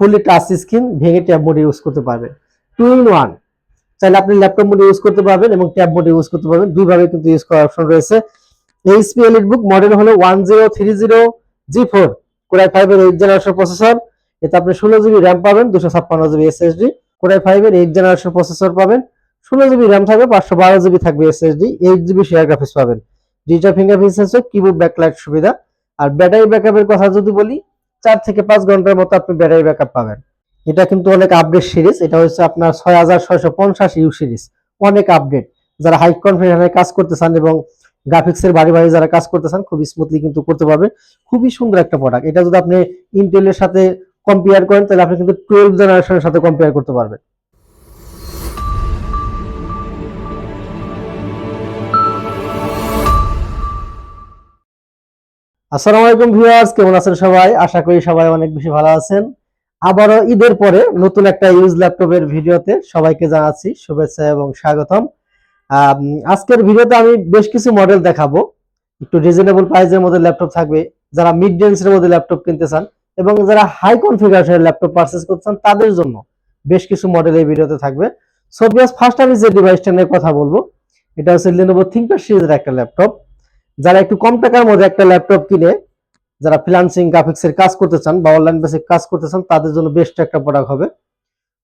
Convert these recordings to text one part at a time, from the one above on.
Fully touch screen ভেঙে tab mode use করতে পারবেন। টু ইন ওয়ান চাইলে আপনি ল্যাপটপ মোড ইউজ করতে পারবেন এবং ট্যাব মোড ইউজ করতে পারবেন। দুইভাবে কিন্তু ইউজ করার অপশন রয়েছে। এইচপি এলিট বুক মডেল হলো one zero three zero G four core i ফাইভের এইট জেনারেশন প্রসেসর এতে আপনি ষোলো জিবি র্যাম পাবেন, দুশো ছাপ্পান্ন জিবি এসএসডি কোরাই ফাইভের এইট জেনারেশন প্রসেসর পাবেন, ষোলো জিবি র্যাম থাকবে, পাঁচশো বারো জিবি থাকবে SSD eight GB share graphics পাবেন। Digital finger fingerprint sensor keyboard backlight সুবিধা। আর ব্যাটারি ব্যাকআপের কথা যদি বলি চার থেকে পাঁচ ঘণ্টার মতো আপনি ব্যাটারি ব্যাকআপ পাবেন। এটা কিন্তু অনেক আপডেট সিরিজ এটা হচ্ছে আপনার ছয় হাজার ছয়শো পঞ্চাশ ইউ সিরিজ অনেক আপডেট যারা হাই কনফিডেন্সে কাজ করতে চান এবং গ্রাফিক্সের বাড়ি বাড়ি যারা কাজ করতে চান, খুবই স্মুথলি কিন্তু করতে পারবে। খুবই সুন্দর একটা প্রোডাক্ট এটা যদি আপনি ইন্টেলের সাথে কম্পেয়ার করেন, তাহলে আপনি কিন্তু টুয়েলভ জেনারেশনের সাথে কম্পেয়ার করতে পারবেন। আসসালামু আলাইকুম ভিউয়ার্স, কেমন আছেন সবাই? আশা করি সবাই অনেক বেশি ভালো আছেন। আবারও ঈদের পরে নতুন একটা ইউজ ল্যাপটপের ভিডিওতে সবাইকে জানাচ্ছি শুভেচ্ছা এবং স্বাগতম। আজকের ভিডিওতে আমি বেশ কিছু মডেল দেখাবো। একটু রিজনেবল প্রাইসের মধ্যে ল্যাপটপ থাকবে, যারা মিড রেঞ্জের মধ্যে ল্যাপটপ কিনতে চান এবং যারা হাই কনফিগারেশনের ল্যাপটপ পারচেস করতে চান, তাদের জন্য বেশ কিছু মডেল এই ভিডিওতে থাকবে। সো ফার্স্ট আমি যে ডিভাইসটা নিয়ে কথা বলব, এটা হচ্ছে Lenovo ThinkPad সিরিজের একটা ল্যাপটপ। যারা একটু কম টাকার মধ্যে একটা ল্যাপটপ কিনে, যারা ফ্রিল্যান্সিং গ্রাফিক্সের কাজ করতে চান বা অনলাইন বেসিক কাজ করতে চান, তাদের জন্য বেস্ট একটা প্রোডাক্ট হবে।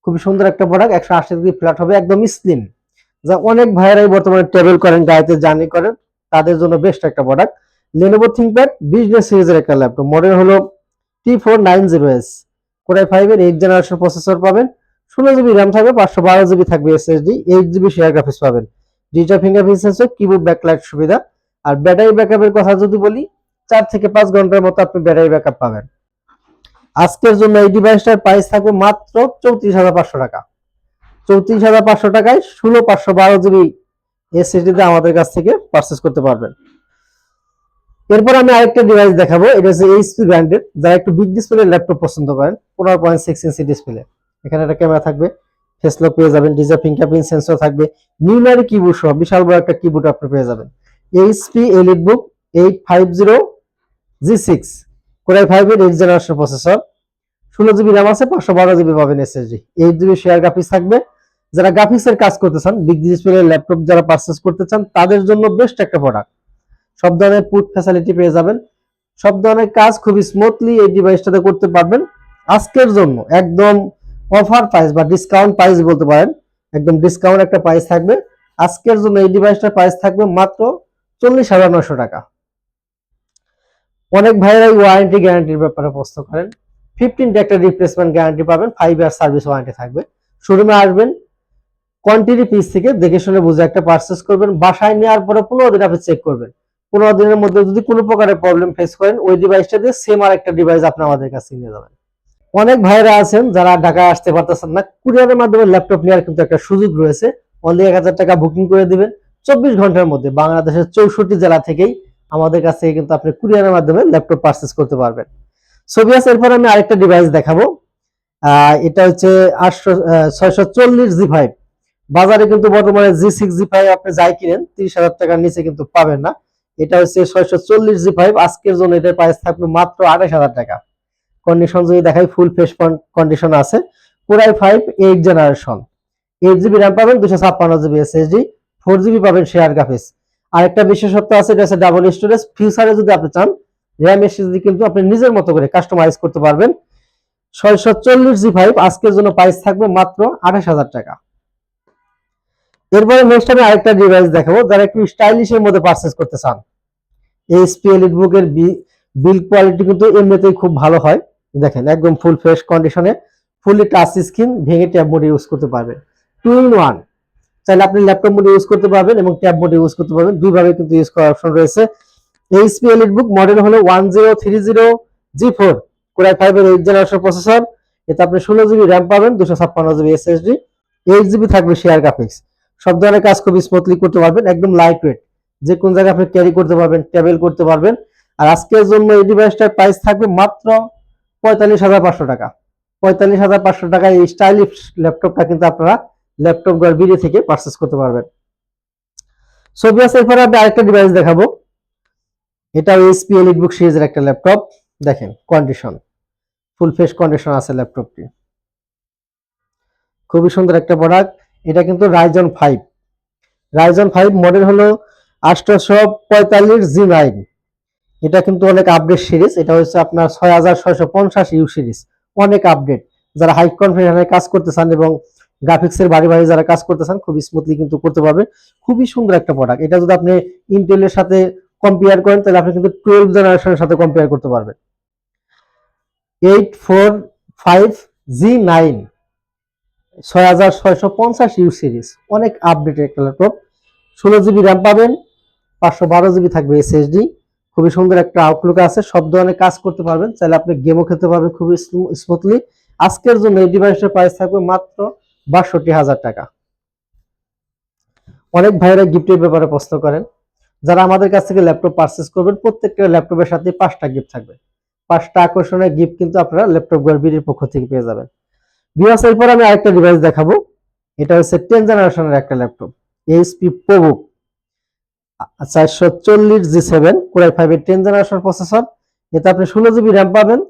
খুবই সুন্দর একটা প্রোডাক্ট একশো আশি ডিগ্রি ফ্ল্যাট হবে, একদম স্লিম যা অনেক ভাইয়েরাই বর্তমানে ট্রাভেল করেন, গাড়িতে জার্নি করেন, তাদের জন্য বেস্ট একটা প্রোডাক্ট Lenovo ThinkPad বিজনেস সিরিজের একটা ল্যাপটপ মডেল হলো T four nine zero S core i ফাইভের এইট জেনারেশন প্রসেসর পাবেন। ষোলো জিবি র্যাম থাকবে, পাঁচশো বারো জিবি থাকবে SSD eight GB share graphics পাবেন। Digital fingerprint sensor keyboard backlight সুবিধা। আর ব্যাটারি ব্যাকআপের কথা যদি বলি, চার থেকে পাঁচ ঘণ্টার মতো আপনি ব্যাটারি ব্যাকআপ পাবেন। আজকের জন্য এই ডিভাইসটার প্রাইস থাকবে মাত্র চৌত্রিশ হাজার পাঁচশো টাকা। চৌত্রিশ হাজার পাঁচশো টাকায় ষোলো, পাঁচশো বারো জিবি এসএসডিতে আমাদের কাছ থেকে পারচেস করতে পারবেন। এরপর আমি আরেকটা ডিভাইস দেখাবো, এটা হচ্ছে এইচপি ব্র্যান্ডের যারা একটু বিগ ডিসপ্লে ল্যাপটপ পছন্দ করেন, পনেরো পয়েন্ট সিক্স ইঞ্চি ডিসপ্লে এখানে একটা ক্যামেরা থাকবে ফেস লক পেয়ে যাবেন ডিজার ফিঙ্গারপ্রিন্ট সেন্সর থাকবে নিউনারি কিবোর্ড সহ বিশাল বড় একটা কিবোর্ড আপনি পেয়ে যাবেন। HP EliteBook eight five zero G six core i ফাইভের এইট জেনারেশন প্রসেসর ষোলো জিবি র্যাম আছে, পাঁচশো বারো জিবি পাবেন SSD eight GB share graphics থাকবে। যারা গ্রাফিক্সের কাজ করতে চান বিগ ডিসপ্লে ল্যাপটপ যারা পারচেস করতে চান, তাদের জন্য বেস্ট একটা প্রোডাক্ট সব ধরনের পুট ফ্যাসিলিটি পেয়ে যাবেন। সব ধরনের কাজ খুবই স্মুথলি এই ডিভাইসটাতে করতে পারবেন। আজকের জন্য একদম অফার প্রাইস বা ডিসকাউন্ট প্রাইস বলতে পারেন। একদম ডিসকাউন্ট একটা প্রাইস থাকবে। আজকের জন্য এই ডিভাইসটার প্রাইস থাকবে মাত্র চল্লিশ হাজার নশো টাকা। অনেক ভাইরাই ওয়ারেন্টি গ্যারান্টির ব্যাপারে প্রশ্ন করেন। ফিফটিন ডে একটা রিপ্লেসমেন্ট গ্যারান্টি পাবেন ফাইভ ইয়ার সার্ভিস ওয়ারেন্টি থাকবে। শোরুমে আসবেন কোয়ান্টিটি পিস থেকে দেখে শুনে বুঝে একটা পারচেস করবেন, বাসায় নেওয়ার পরে পনেরো দিন আপনি চেক করবেন। পনেরো দিনের মধ্যে যদি কোনো প্রকারের প্রবলেম ফেস করেন, ওই ডিভাইসটা দিয়ে সেম আর একটা ডিভাইস আপনি আমাদের কাছে নিয়ে যাবেন। অনেক ভাইরা আছেন যারা ঢাকায় আসতে পারতেছেন না কুরিয়ারের মাধ্যমে ল্যাপটপ নেওয়ার কিন্তু একটা সুযোগ রয়েছে। অনলি এক হাজার টাকা বুকিং করে দিবেন। চব্বিশ ঘণ্টার মধ্যে বাংলাদেশের চৌষট্টি জেলা থেকেই আমাদের কাছে কিন্তু আপনি কুরিয়ারের মাধ্যমে ল্যাপটপ পারচেস করতে পারবেন। সোভিয়াস এরপর আমি আরেকটা ডিভাইস দেখাবো। এটা হচ্ছে আটশো ছয়শো চল্লিশ জি ফাইভ বাজারে কিন্তু বর্তমানে জি সিক্স জি ফাইভ আপনি যাই কিনেন, তিরিশ হাজার টাকার নিচে কিন্তু পাবেন না। এটা হচ্ছে ছয়শো চল্লিশ জি ফাইভ আজকের জন্য এটার প্রাইস থাকবে মাত্র আঠাশ হাজার টাকা। কন্ডিশন যদি দেখাই ফুল ফেস কন্ডিশন আছে। পুরাই five eight generation eight GB RAM পাবেন, দুশো ছাপ্পান্ন জিবি এসএসডি ফোর জিবি পাবেন শেয়ার গ্রাফিক্স। আরেকটা বিশেষত্ব আছে, এটা হচ্ছে ডাবল স্টোরেজ ফিউচারে যদি আপনি চান র্যাম এসএসডি কিন্তু আপনি নিজের মতো করে কাস্টমাইজ করতে পারবেন। ছয়শো চল্লিশ জি ফাইভ আজকের জন্য প্রাইস থাকবে মাত্র আঠাশ হাজার টাকা। এরপরে নেক্সট আমি আরেকটা ডিভাইস দেখাবো, যারা একটু স্টাইলিশের মধ্যে পারচেস করতে চান। এইচপি এলিট বুকের বিল কোয়ালিটি কিন্তু এমনিতেই খুব ভালো হয়। দেখেন, একদম ফুল ফ্রেশ কন্ডিশনে ফুললি টাচ স্ক্রিন ভেঙে ট্যাব মোড ইউজ করতে পারবেন। টু ইন ওয়ান চাইলে আপনি ল্যাপটপ মোড ইউজ করতে পারবেন এবং ট্যাব মোড ইউজ করতে পারবেন। দুইভাবে কিন্তু ইউজ করার অপশন রয়েছে। এইচপি এলিট বুক মডেল হলো one zero three zero G generation processor এতে আপনি ষোলো জিবি র্যাম পাবেন, দুশো ছাপ্পান্ন জিবি এসএসডি এইট জিবি থাকবে শেয়ার গ্রাফিক্স সব ধরনের কাজ খুবই স্মুথলি করতে পারবেন, একদম লাইট ওয়েট যে কোন জায়গায় আপনি ক্যারি করতে পারবেন ট্রাভেল করতে পারবেন। আর আজকের জন্য এই ডিভাইসটার প্রাইস থাকবে মাত্র পঁয়তাল্লিশ হাজার পাঁচশো টাকা। পঁয়তাল্লিশ হাজার পাঁচশো টাকায় এই স্টাইলিশ ল্যাপটপটা কিন্তু আপনারা ল্যাপটপ গড়বিড়ি থেকে পারচেস করতে পারবেন। সোভিয়াস এরপরে আমি আরেকটা ডিভাইস দেখাবো। এটা এইচপি এলিট বুক সিরিজের একটা ল্যাপটপ দেখেন কন্ডিশন ফুল ফেস কন্ডিশন আছে ল্যাপটপটি খুবই সুন্দর একটা প্রোডাক্ট এটা কিন্তু Ryzen five Ryzen five model হলো আটশোশো পঁয়তাল্লিশ জি নাইন এটা কিন্তু অনেক আপডেট সিরিজ এটা হচ্ছে আপনার ছয় হাজার ছয়শো পঞ্চাশ ইউ সিরিজ অনেক আপডেট যারা হাই কনফিডেন্সে কাজ করতে চান এবং গ্রাফিক্সের বাড়ি বাড়ি যারা কাজ করতে চান খুবই স্মুথলি কিন্তু করতে পারবে। খুবই সুন্দর একটা প্রোডাক্ট এটা যদি আপনি ইন্টেলের সাথে কম্পেয়ার করেন, তাহলে আপনি কিন্তু টুয়েলভ জেনারেশনের সাথে কম্পেয়ার করতে পারবেন। Eight four five G nine ছয় হাজার ছয়শো পঞ্চাশ ইউ সিরিজ অনেক আপডেটেড একটা ল্যাপটপ ষোলো জিবি র্যাম পাবেন, পাঁচশো বারো জিবি থাকবে এসএসডি খুবই সুন্দর একটা আউটলুক আছে, সব ধরনের কাজ করতে পারবেন। চাইলে আপনি গেমও খেলতে পারবেন খুবই স্মুথলি আজকের জন্য এই ডিভাইসটার প্রাইস থাকবে মাত্র বাষট্টি হাজার টাকা। অনেক ভাইরা গিফটের ব্যাপারে প্রশ্ন করেন, যারা আমাদের কাছ থেকে ল্যাপটপ পারচেস করবেন, প্রত্যেকটা ল্যাপটপের সাথে পাঁচটা গিফট থাকবে। পাঁচটা আকর্ষণের গিফট কিন্তু আপনারা ল্যাপটপ গড়বির পক্ষ থেকে পেয়ে যাবেন। বিয়াস এরপর আমি আরেকটা ডিভাইস দেখাবো। এটা হচ্ছে টেন জেনারেশনের একটা ল্যাপটপ এইচপি প্রবুক চারশো চল্লিশ জি সেভেন কোরাই ফাইভের টেন জেনারেশন প্রসেসর এতে আপনি ষোলো জিবি র্যাম পাবেন।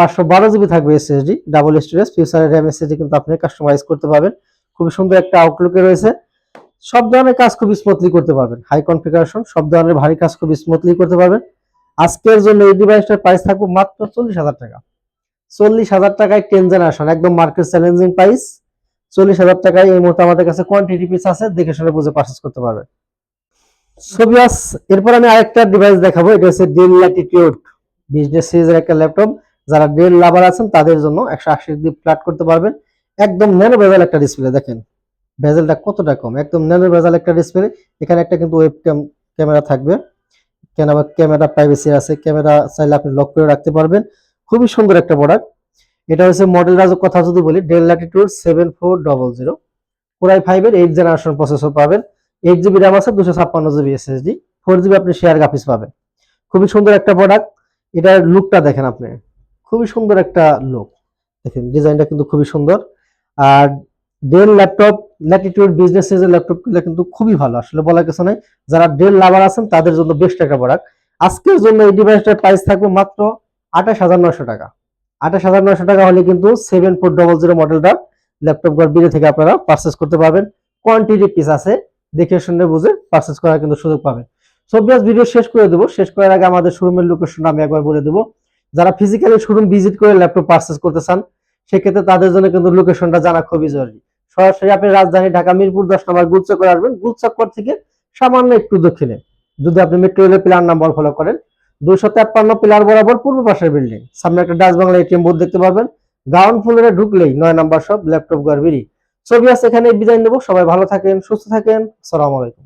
পাঁচশো বারো জিবি থাকবে এসএসডি ডাবল স্টোরেজ ফিউচারের র্যাম এসএসডি কিন্তু আপনি কাস্টমাইজ করতে পারবেন। খুবই সুন্দর একটা আউটলুকে রয়েছে। সব ধরনের কাজ খুব স্মুথলি করতে পারবেন। হাই কনফিগারেশন সব ধরনের ভারী কাজ খুব স্মুথলি করতে পারবেন। আজকের জন্য এই ডিভাইসটার প্রাইস থাকবে মাত্র চল্লিশ হাজার টাকা। চল্লিশ হাজার টাকায় টেন জেনারেশন একদম মার্কেট চ্যালেঞ্জিং প্রাইস চল্লিশ হাজার টাকায় এই মুহূর্তে আমাদের কাছে কোয়ান্টিটি পিস আছে, দেখে শুনে বুঝে পারচেস করতে পারবেন। সোবিয়াস এরপর আমি আরেকটা ডিভাইস দেখাবো, এটা হচ্ছে ডেল ল্যাটিটিউড বিজনেস সিরিজের একটা ল্যাপটপ যারা ডেল লাভার আছেন, তাদের জন্য একশো আশি ডিগ্রি ফ্ল্যাট করতে পারবেন। একদম ন্যানো বেজাল একটা ডিসপ্লে দেখেন। বেজেলটা কতটা কম, একদম ন্যানো বেজাল একটা ডিসপ্লে এখানে একটা কিন্তু ওয়েব ক্যামেরা থাকবে। ক্যামেরা ক্যামেরা প্রাইভেসি আছে ক্যামেরা চাইলে আপনি লক করে রাখতে পারবেন। খুবই সুন্দর একটা প্রোডাক্ট এটা হচ্ছে মডেলটা কথা যদি বলি Dell latitude seven four double zero core i ফাইভের এইট জেনারেশন প্রসেসর পাবেন। এইট জিবি র্যাম আছে, দুশো ছাপ্পান্ন জিবি এসএসডি ফোর জিবি আপনি শেয়ার গ্রাফিক্স পাবেন। খুবই সুন্দর একটা প্রোডাক্ট এটার লুকটা দেখেন আপনি। খুবই সুন্দর একটা লুক দেখেন ডিজাইনটা কিন্তু খুবই সুন্দর। আর ডেল ল্যাপটপ ল্যাটিটিউড বিজনেস সিরিজের ল্যাপটপগুলো কিন্তু খুবই ভালো। আসলে বলার কিছু নাই। যারা ডেল লাভার আছেন, তাদের জন্য বেস্ট একটা প্রোডাক্ট আজকের জন্য এই ডিভাইসটার প্রাইস থাকবে মাত্র আঠাশ হাজার নয়শো টাকা। আঠাশ হাজার নয়শো টাকা হলে কিন্তু সেভেন ফোর ডবল জিরো মডেলটা ল্যাপটপ ঘর বিড়ে থেকে আপনারা পারচেস করতে পারবেন। কোয়ান্টিটি পিস আছে। দেখে শুনে বুঝে পারচেস করার কিন্তু সুযোগ পাবেন। সব ভিডিও শেষ করে দেবো। শেষ করার আগে আমাদের শোরুমের লোকেশন আমি একবার বলে দেবো। যারা ফিজিক্যালি শোরুম ভিজিট করে ল্যাপটপ পারচেস করতে চান, সেক্ষেত্রে তাদের জন্য কিন্তু লোকেশনটা জানা খুবই জরুরি। সরাসরি আপনি রাজধানী ঢাকা, মিরপুর দশ নম্বর গুলচক্কর আসবেন। গুলচক্কর থেকে সামান্য একটু দক্ষিণে, যদি আপনি মেট্রো রেলের প্ল্যান নাম্বার ফলো করেন, দুইশো তেপ্পান্ন পিলার বরাবর পূর্ব পাশের বিল্ডিং সামনে একটা ডাচ বাংলা এটিএম বোর্ড দেখতে পারবেন। গ্রাউন্ড ফ্লোরে ঢুকলেই নয় নাম্বার সব ল্যাপটপ গার্বিরি ছবি আছে এখানে বিদায় নেব। সবাই ভালো থাকেন, সুস্থ থাকেন। সালাম আলাইকুম।